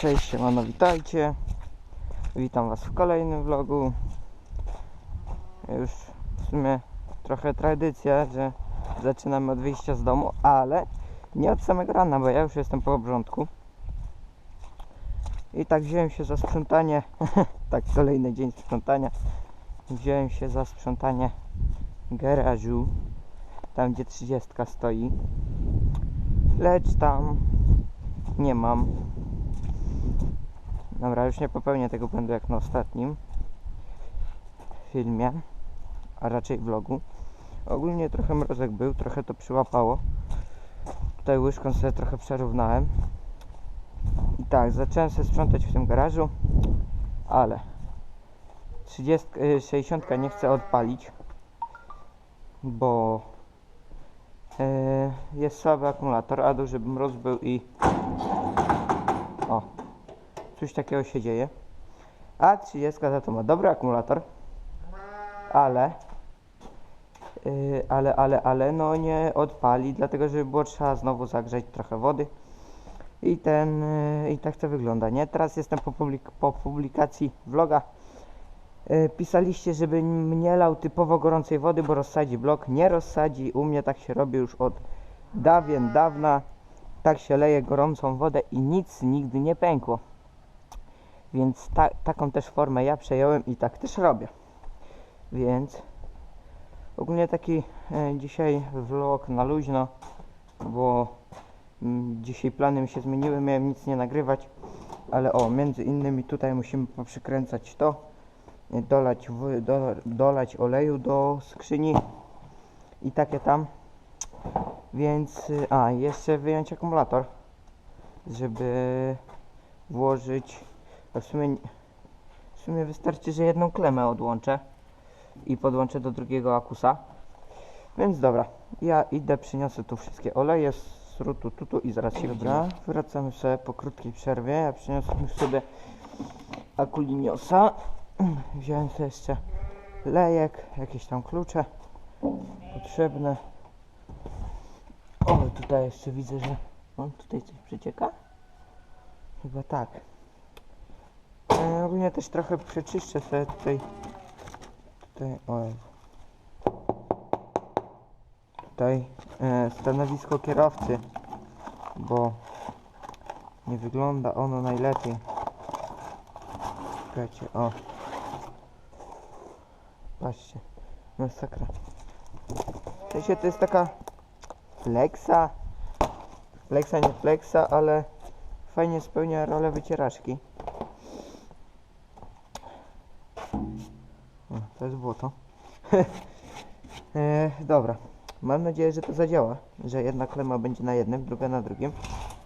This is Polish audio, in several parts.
Cześć, siemano, witajcie. Witam was w kolejnym vlogu. Już w sumie trochę tradycja, że zaczynamy od wyjścia z domu, ale nie od samego rana, bo ja już jestem po obrządku. I tak wziąłem się za sprzątanie, tak kolejny dzień sprzątania. Wziąłem się za sprzątanie garażu, tam gdzie 30 stoi. Lecz tam nie mam Dobra, już nie popełnię tego błędu jak na ostatnim filmie, a raczej vlogu. Ogólnie trochę mrozek był, trochę to przyłapało. Tutaj łyżką sobie trochę przerównałem. I tak, zacząłem sobie sprzątać w tym garażu, ale 30, y, 60 nie chcę odpalić, bo y, jest słaby akumulator, a duży mróz był i coś takiego się dzieje. A 30 za to ma dobry akumulator, ale, yy, ale, ale, ale, no nie odpali, dlatego żeby było trzeba znowu zagrzać trochę wody. I ten, yy, i tak to wygląda, nie? Teraz jestem po, publik po publikacji vloga. Yy, pisaliście, żebym nie lał typowo gorącej wody, bo rozsadzi blok. Nie rozsadzi, u mnie tak się robi już od dawien dawna. Tak się leje gorącą wodę i nic nigdy nie pękło. Więc ta, taką też formę ja przejąłem i tak też robię. Więc ogólnie taki e, dzisiaj vlog na luźno, bo mm, dzisiaj plany mi się zmieniły, miałem nic nie nagrywać, ale o, między innymi tutaj musimy poprzykręcać to, e, dolać, w, do, dolać oleju do skrzyni i takie tam. Więc, y, a, jeszcze wyjąć akumulator, żeby włożyć a w sumie, w sumie wystarczy, że jedną klemę odłączę i podłączę do drugiego akusa. Więc dobra, ja idę, przyniosę tu wszystkie oleje z rutu tutu i zaraz się Dobra, wracamy sobie po krótkiej przerwie. Ja przyniosłem już sobie akuliniosa. Wziąłem sobie jeszcze lejek, jakieś tam klucze potrzebne. O, tutaj jeszcze widzę, że on tutaj coś przecieka. Chyba tak. E, ogólnie też trochę przeczyszczę sobie tutaj. Tutaj, o. Tutaj e, stanowisko kierowcy, bo nie wygląda ono najlepiej. Czekajcie, o. Patrzcie, masakra. W sensie to jest taka flexa. Flexa, nie flexa, ale fajnie spełnia rolę wycieraczki. Jest błoto. e, dobra. Mam nadzieję, że to zadziała. Że jedna klema będzie na jednym, druga na drugim.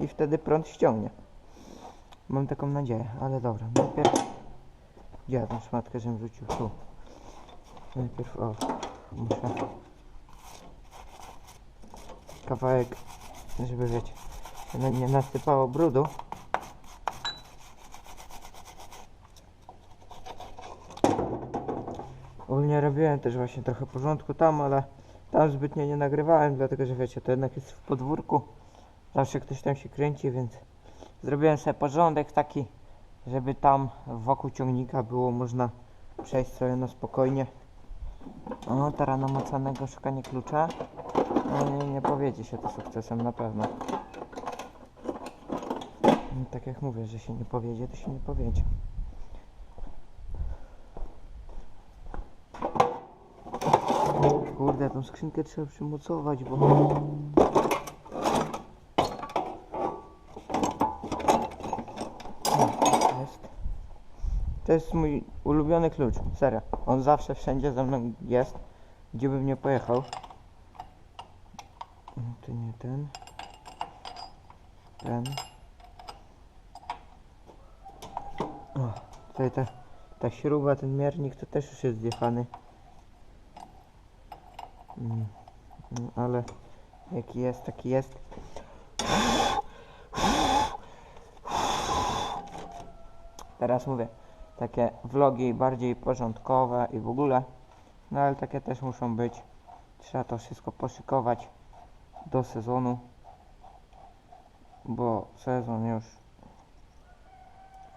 I wtedy prąd ściągnie. Mam taką nadzieję, ale dobra. Najpierw... Gdzie ja tą szmatkę, żebym rzucił? Tu. Najpierw, o. Muszę... Kawałek, żeby wiecie, nie- nasypało brudu. Ogólnie robiłem też właśnie trochę porządku tam, ale tam zbytnio nie nagrywałem, dlatego że wiecie, to jednak jest w podwórku. Zawsze ktoś tam się kręci, więc zrobiłem sobie porządek taki, żeby tam wokół ciągnika było można przejść sobie na spokojnie. O, teraz namocanego szukanie klucza. No, nie, nie powiedzie się to sukcesem na pewno. No, tak jak mówię, że się nie powiedzie, to się nie powiedzie. Skrzynkę trzeba przymocować, bo... O, Jest. To jest mój ulubiony klucz, serio. On zawsze wszędzie ze mną jest, gdzie bym nie pojechał. Mm, To nie ten. Ten. O, tutaj ta, ta śruba, ten miernik to też już jest zjechany. Mm, ale jaki jest, taki jest. Teraz mówię, takie vlogi bardziej porządkowe i w ogóle, no ale takie też muszą być. Trzeba to wszystko poszykować do sezonu, bo sezon już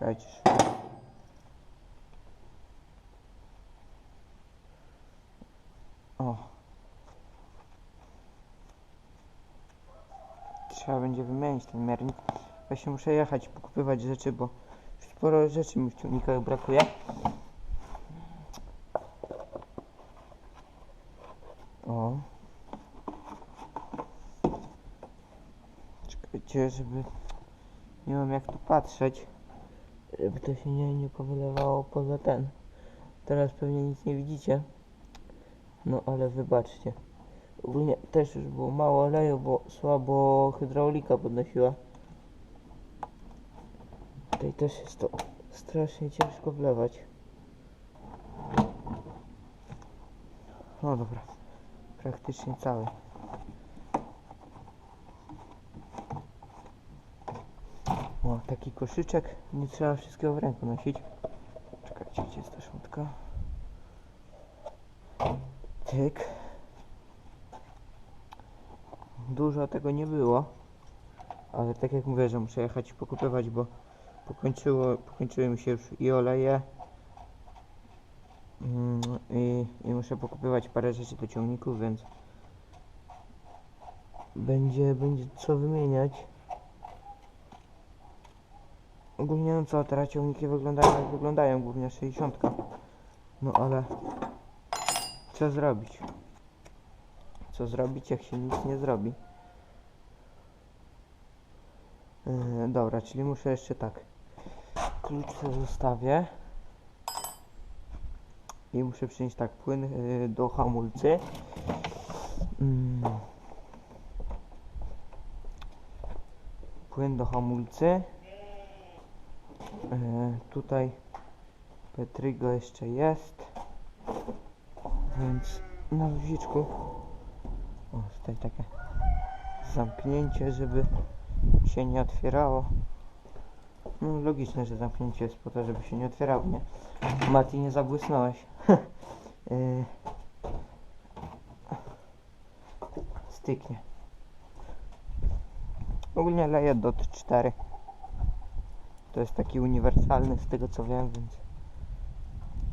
Czekajcie. O. Trzeba będzie wymienić ten miernik. Właśnie muszę jechać, pokupywać rzeczy, bo sporo rzeczy mi w ciągnikach brakuje. O. Czekajcie, żeby... Nie mam jak tu patrzeć, żeby to się nie, nie powylewało poza ten. Teraz pewnie nic nie widzicie. No ale wybaczcie. Ogólnie też już było mało oleju, bo słabo hydraulika podnosiła. Tutaj też jest to strasznie ciężko wlewać. No dobra, praktycznie cały. O, taki koszyczek, nie trzeba wszystkiego w ręku nosić. Czekajcie, gdzie jest ta szmatka? Tyk. Dużo tego nie było, ale tak jak mówię, że muszę jechać i pokupywać, bo pokończyło, pokończyły mi się już i oleje mm, i, i muszę pokupywać parę rzeczy do ciągników, więc będzie, będzie co wymieniać. Ogólnie no co, teraz ciągniki wyglądają jak wyglądają, głównie 60. No ale co zrobić? Co zrobić, jak się nic nie zrobi? Yy, dobra, czyli muszę jeszcze tak. Klucz zostawię. I muszę przynieść tak płyn yy, do hamulcy. Mm. Płyn do hamulcy. Yy, tutaj Petrygo jeszcze jest. Więc na luziczku. O, tutaj takie zamknięcie, żeby się nie otwierało. No logiczne, że zamknięcie jest po to, żeby się nie otwierało, nie? Mati, nie zabłysnąłeś. Yy. Styknie. Ogólnie leję DOT 4. To jest taki uniwersalny z tego co wiem, więc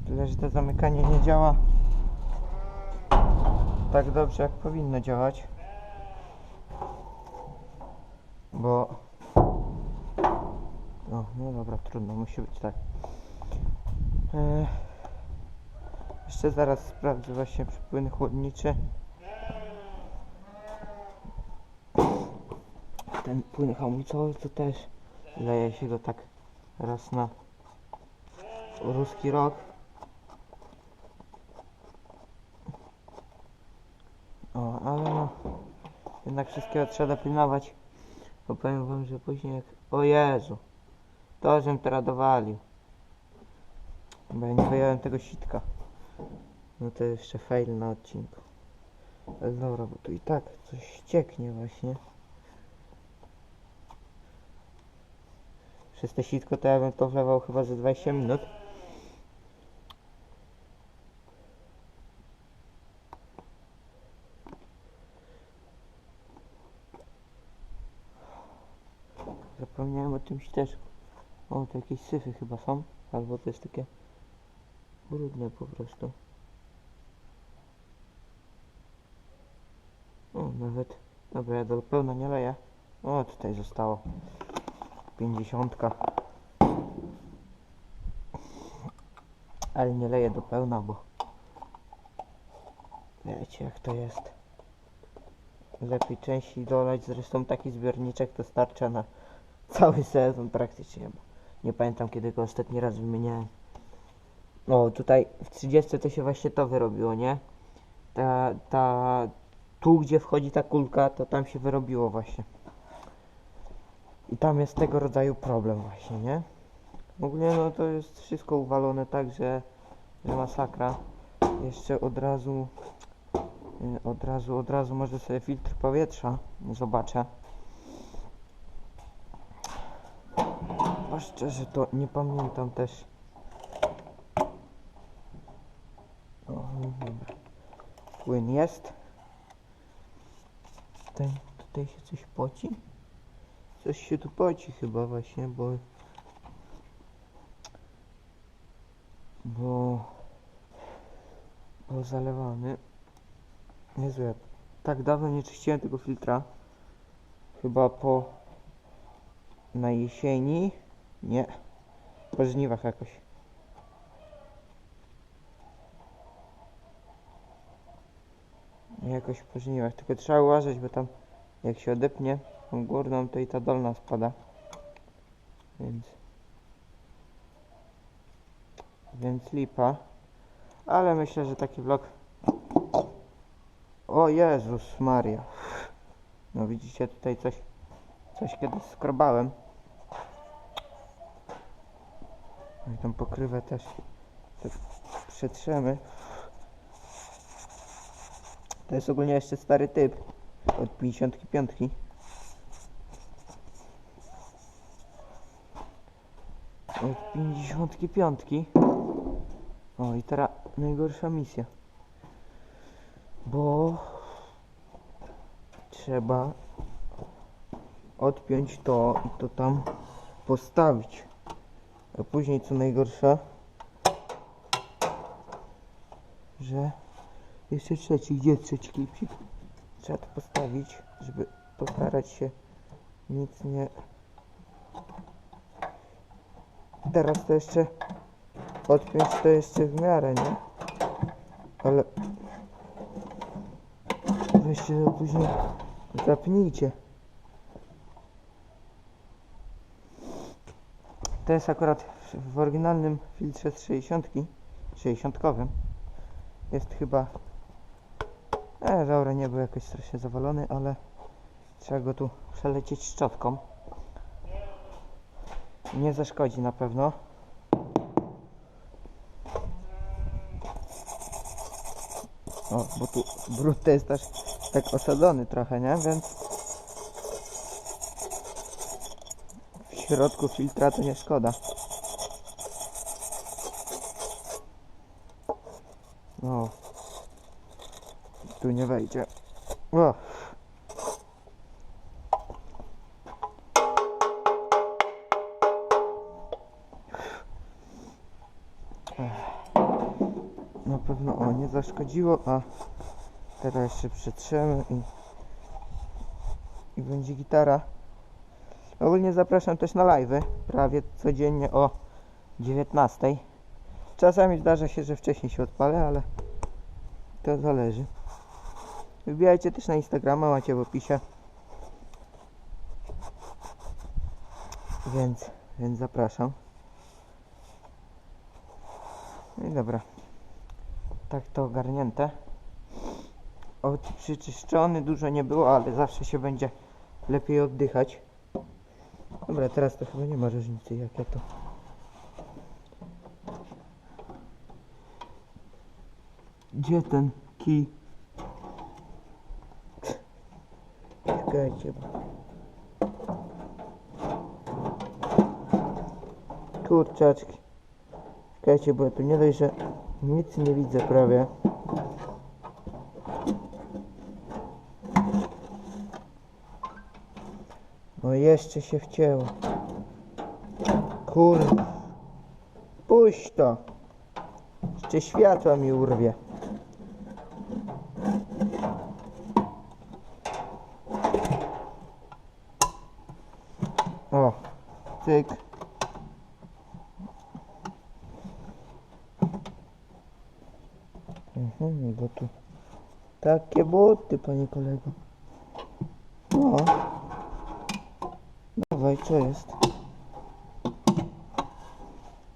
tyle, że to zamykanie nie działa tak dobrze jak powinno działać. Bo o, no dobra, trudno, musi być tak. E, jeszcze zaraz sprawdzę właśnie przypłyn chłodniczy. Ten płyn hamulcowy to też leje się go tak raz na ruski rok. O, ale no, jednak wszystkiego trzeba pilnować. Bo powiem wam, że później jak... O Jezu! To, żem teraz dowalił. Bo ja nie wyjąłem tego sitka. No to jeszcze fail na odcinku. Dobra, bo tu i tak coś ścieknie właśnie. Przez te sitko to ja bym to wlewał chyba za 20 minut. Zapomniałem o tym ścieżku. O, to jakieś syfy chyba są. Albo to jest takie brudne po prostu. O, nawet. Dobra, ja do pełna nie leję. O, tutaj zostało. Pięćdziesiątka. Ale nie leję do pełna, bo wiecie jak to jest. Lepiej częściej dolać, zresztą taki zbiorniczek to starcza na cały sezon praktycznie. Nie pamiętam kiedy go ostatni raz wymieniałem. O, tutaj w 30 to się właśnie to wyrobiło, nie? Ta, ta, tu gdzie wchodzi ta kulka, to tam się wyrobiło właśnie. I tam jest tego rodzaju problem właśnie, nie? Ogólnie no to jest wszystko uwalone tak, że, że masakra. Jeszcze od razu, y, od razu, od razu może sobie filtr powietrza zobaczę. Szczerze to nie pamiętam też. O, dobra. Płyn jest. Tutaj, tutaj się coś poci. Coś się tu poci chyba właśnie, bo bo, bo zalewany. Jezu, ja tak dawno nie czyściłem tego filtra. Chyba po na jesieni. Nie. Po żniwach jakoś. Jakoś po żniwach. Tylko trzeba uważać, bo tam jak się odepnie tą górną, to i ta dolna spada. Więc. Więc lipa. Ale myślę, że taki vlog. O Jezus Maria. No widzicie tutaj coś. Coś kiedyś skrobałem. I tą pokrywę też przetrzemy. To jest ogólnie jeszcze stary typ od 55. Od 55. O i teraz najgorsza misja. Bo trzeba odpiąć to i to tam postawić. A później co najgorsza, że jeszcze trzeci, gdzie trzeci klipsik? Trzeba to postawić, żeby postarać się nic nie... Teraz to jeszcze odpiąć to jeszcze w miarę, nie? Ale weźcie to później zapnijcie. To jest akurat w, oryginalnym filtrze z 60, 60-kowym. Jest chyba. E, nie był jakoś strasznie zawalony, ale trzeba go tu przelecieć szczotką. Nie zaszkodzi na pewno. O, bo tu brud jest też tak osadzony trochę, nie? Więc środku filtra to nie szkoda. O. Tu nie wejdzie. O. Na pewno o nie zaszkodziło, a teraz jeszcze przetrzemy i, i będzie gitara. Ogólnie zapraszam też na live'y, prawie codziennie o 19. Czasami zdarza się, że wcześniej się odpalę, ale to zależy. Wbijajcie też na Instagrama, macie w opisie. Więc, więc zapraszam. No i dobra. Tak to ogarnięte. Od przyczyszczony dużo nie było, ale zawsze się będzie lepiej oddychać. Dobra, teraz to chyba nie ma różnicy, jak ja to. Gdzie ten kij? Czekajcie. Kurczaczki. Czekajcie, bo ja tu nie dość, że nic nie widzę prawie. No jeszcze się wcięło. Kur... Puść to. Jeszcze światła mi urwie. O, cyk. Mhm, bo tu takie buty, panie kolego. No. Dawaj, co jest?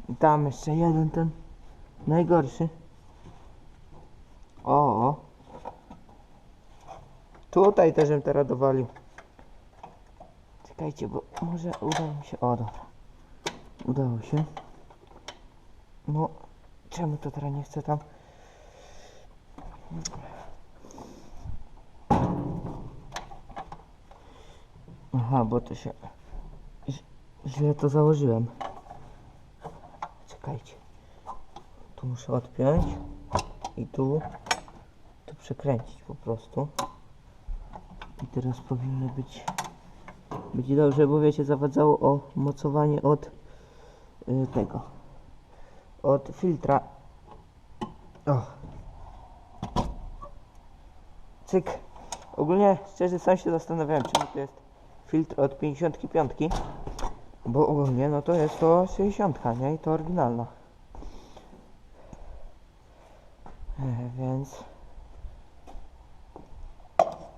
I tam jeszcze jeden ten najgorszy. O, o. Tutaj też bym teraz dowalił. Czekajcie, bo może uda mi się. O, dobra. Udało się. No, czemu to teraz nie chce tam? Aha, bo to się. Źle to założyłem. Czekajcie. Tu muszę odpiąć i tu, tu przekręcić po prostu. I teraz powinno być być dobrze, bo wiecie, zawadzało o mocowanie od y, tego od filtra. O. Cyk. Ogólnie szczerze sam się zastanawiałem, czemu to jest filtr od 55. Bo ogólnie no to jest to 60, nie? I to oryginalna. E, więc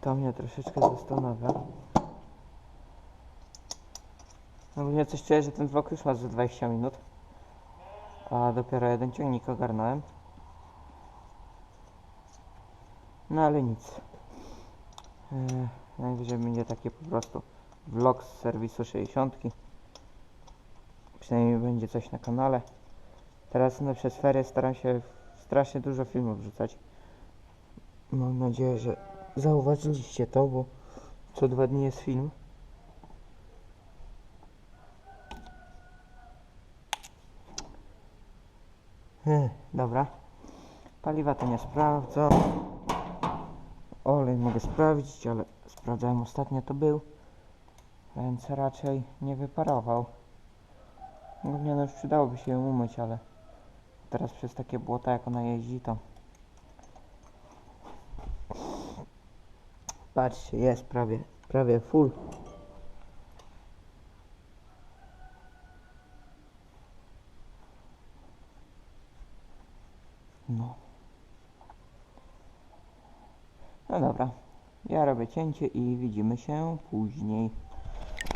to mnie troszeczkę zastanawia. Ogólnie coś czuję, że ten vlog już ma za 20 minut. A dopiero jeden ciągnik ogarnąłem. No ale nic. Yy, najwyżej będzie taki po prostu vlog z serwisu 60. Przynajmniej będzie coś na kanale. Teraz no, przez ferie staram się strasznie dużo filmów wrzucać. Mam nadzieję, że zauważyliście to, bo co dwa dni jest film. Dobra. Paliwa to nie sprawdzam. Olej mogę sprawdzić, ale sprawdzałem ostatnio to był. Więc raczej nie wyparował. Głównie no już przydałoby się ją umyć, ale teraz przez takie błota jak ona jeździ to Patrzcie, jest prawie, prawie full. No. No dobra. Ja robię cięcie i widzimy się później.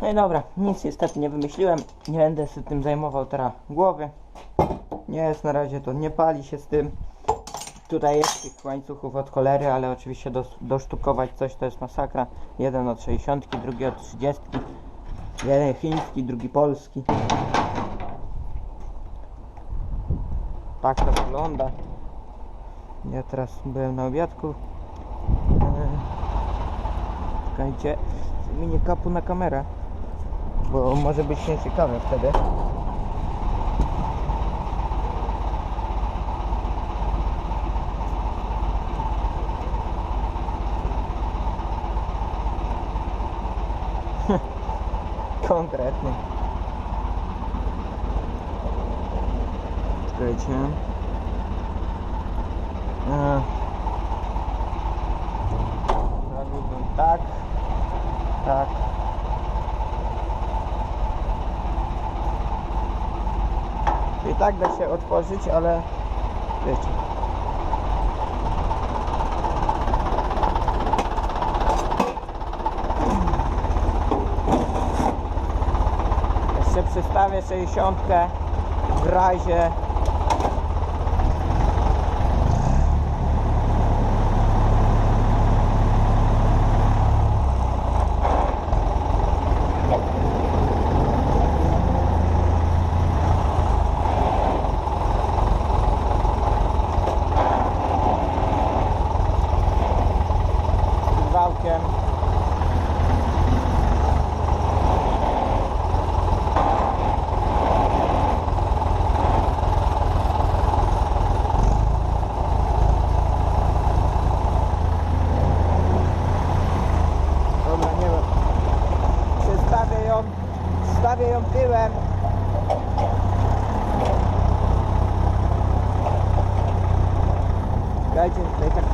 No i dobra, nic niestety nie wymyśliłem. Nie będę się tym zajmował teraz głowy. Nie jest na razie to, nie pali się z tym. Tutaj jest tych łańcuchów od cholery, ale oczywiście dos- dosztukować coś to jest masakra. Jeden od 60, drugi od 30. Jeden chiński, drugi polski. Tak to wygląda. Ja teraz byłem na obiadku. Eee, Czekajcie, zmienię kapu na kamerę, bo może być nieciekawe wtedy. Konkretnie. Czekajcie. Eee. Zrobiłbym tak. Tak. Tak da się otworzyć, ale wiecie. Jeszcze przystawię 60 w razie z wałkiem. Dobra, nie wiem. Przestawię ją, stawię ją tyłem. Dajcie tutaj tak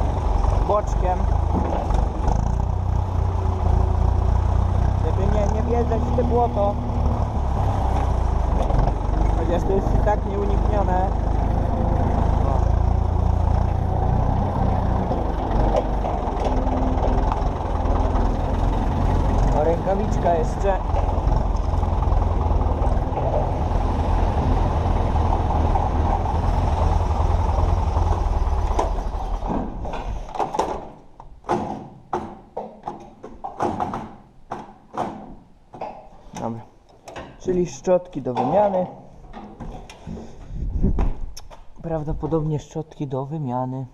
boczkiem. Żeby nie, nie wjeżdżać w te błoto. Chociaż to jest i tak nieuniknione. Rękawiczka jeszcze. Dobra. Czyli szczotki do wymiany. Prawdopodobnie szczotki do wymiany.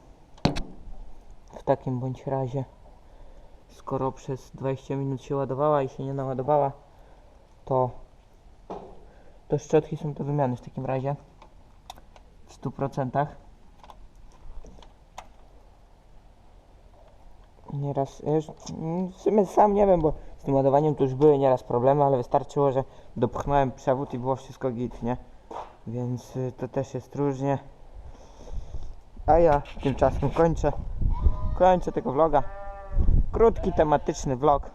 W takim bądź razie. Skoro przez 20 minut się ładowała i się nie naładowała, to to szczotki są do wymiany w takim razie. W 100%. Nieraz, już, w sumie sam nie wiem, bo z tym ładowaniem to już były nieraz problemy, ale wystarczyło, że dopchnąłem przewód i było wszystko git, nie? Więc y, to też jest różnie. A ja tymczasem kończę. Kończę tego vloga. Krótki, tematyczny vlog.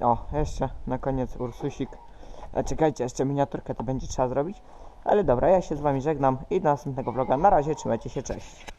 O, jeszcze na koniec Ursusik. A czekajcie, jeszcze miniaturkę to będzie trzeba zrobić. Ale dobra, ja się z wami żegnam i do następnego vloga. Na razie, trzymajcie się, cześć.